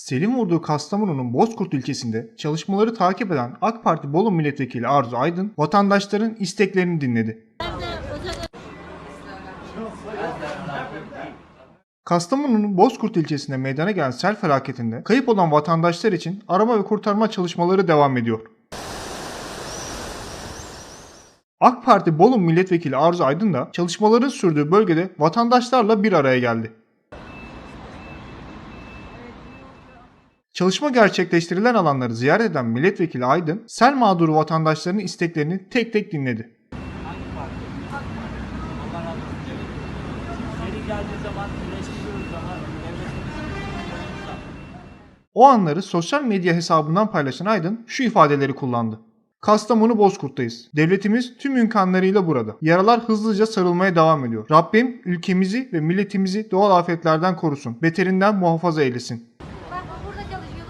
Selim vurduğu Kastamonu'nun Bozkurt ilçesinde çalışmaları takip eden AK Parti Bolu Milletvekili Arzu Aydın vatandaşların isteklerini dinledi. Kastamonu'nun Bozkurt ilçesinde meydana gelen sel felaketinde kayıp olan vatandaşlar için arama ve kurtarma çalışmaları devam ediyor. AK Parti Bolu Milletvekili Arzu Aydın da çalışmaların sürdüğü bölgede vatandaşlarla bir araya geldi. Çalışma gerçekleştirilen alanları ziyaret eden Milletvekili Aydın, sel mağduru vatandaşların isteklerini tek tek dinledi. O anları sosyal medya hesabından paylaşan Aydın şu ifadeleri kullandı. Kastamonu Bozkurt'tayız. Devletimiz tüm imkanlarıyla burada. Yaralar hızlıca sarılmaya devam ediyor. Rabbim ülkemizi ve milletimizi doğal afetlerden korusun. Beterinden muhafaza eylesin. 掉的越多。